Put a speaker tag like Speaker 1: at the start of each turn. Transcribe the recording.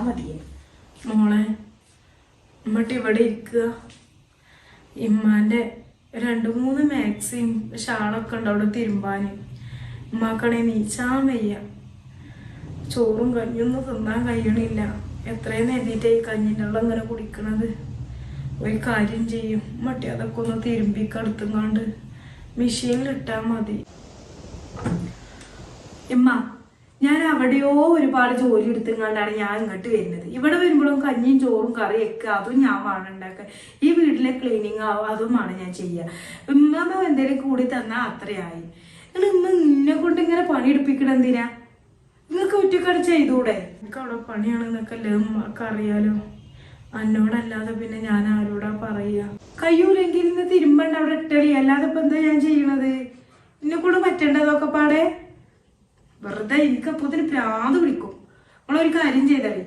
Speaker 1: മതിയെ.
Speaker 2: മോളെ എന്നിട്ട് ഇവിടെ ഇരിക്കുക. ഇമ്മാന്റെ രണ്ട് മൂന്ന് മാക്സിയും ഷാളൊക്കെ ഉണ്ട് അവിടെ തിരുമ്പാന് ഉമ്മാക്കണേ നീച്ചാൻ വയ്യ. ചോറും കഞ്ഞൊന്നും തിന്നാൻ കഴിയണില്ല. എത്രയും നേരിട്ട് ഈ കഞ്ഞിന്റെ വെള്ളം ഇങ്ങനെ കുടിക്കണത്? ഒരു കാര്യം ചെയ്യും. മറ്റേ അതൊക്കെ ഒന്ന് തിരുമ്പിക്കടുത്തുങ്ങാണ്ട് മെഷീനിൽ ഇട്ടാൽ മതി. ഇമ്മ ഞാൻ അവിടെയോ ഒരുപാട് ജോലി എടുത്തുകൊണ്ടാണ് ഞാൻ ഇങ്ങോട്ട് വരുന്നത്. ഇവിടെ വരുമ്പോഴും കഞ്ഞിയും ചോറും കറിയൊക്കെ അതും ഞാൻ വേണം ഈ വീട്ടിലെ ക്ലീനിങ് അതുമാണ് ഞാൻ ചെയ്യുക ഉമ്മ എന്തെങ്കിലും കൂടി തന്നാൽ അത്രയായി. നിങ്ങൾ ഇമ്മ നിന്നെ കൊണ്ട് ഇങ്ങനെ പണിയെടുപ്പിക്കണം എന്തിനാ? നിങ്ങൾക്ക് ഒറ്റക്കാട് ചെയ്തൂടെ? എനിക്ക് അവിടെ പണിയാണെന്നൊക്കെ അല്ലേ ഉമ്മക്ക് അറിയാലോ. എന്നോടല്ലാതെ പിന്നെ ഞാൻ ആരോടാ പറയുക കയ്യൂലെങ്കിൽ ഇന്ന് തിരുമ്പണ്ട അവിടെ ഇട്ടളി അല്ലാതെ ഇപ്പൊ എന്താ ഞാൻ ചെയ്യണത്? എന്നെ കൂടെ പറ്റേണ്ടതൊക്കെ പാടെ? വെറുതെ എനിക്ക് അപ്പത്തിന് പ്രാന്ത് വിളിക്കും നമ്മളൊരു കാര്യം ചെയ്താലേ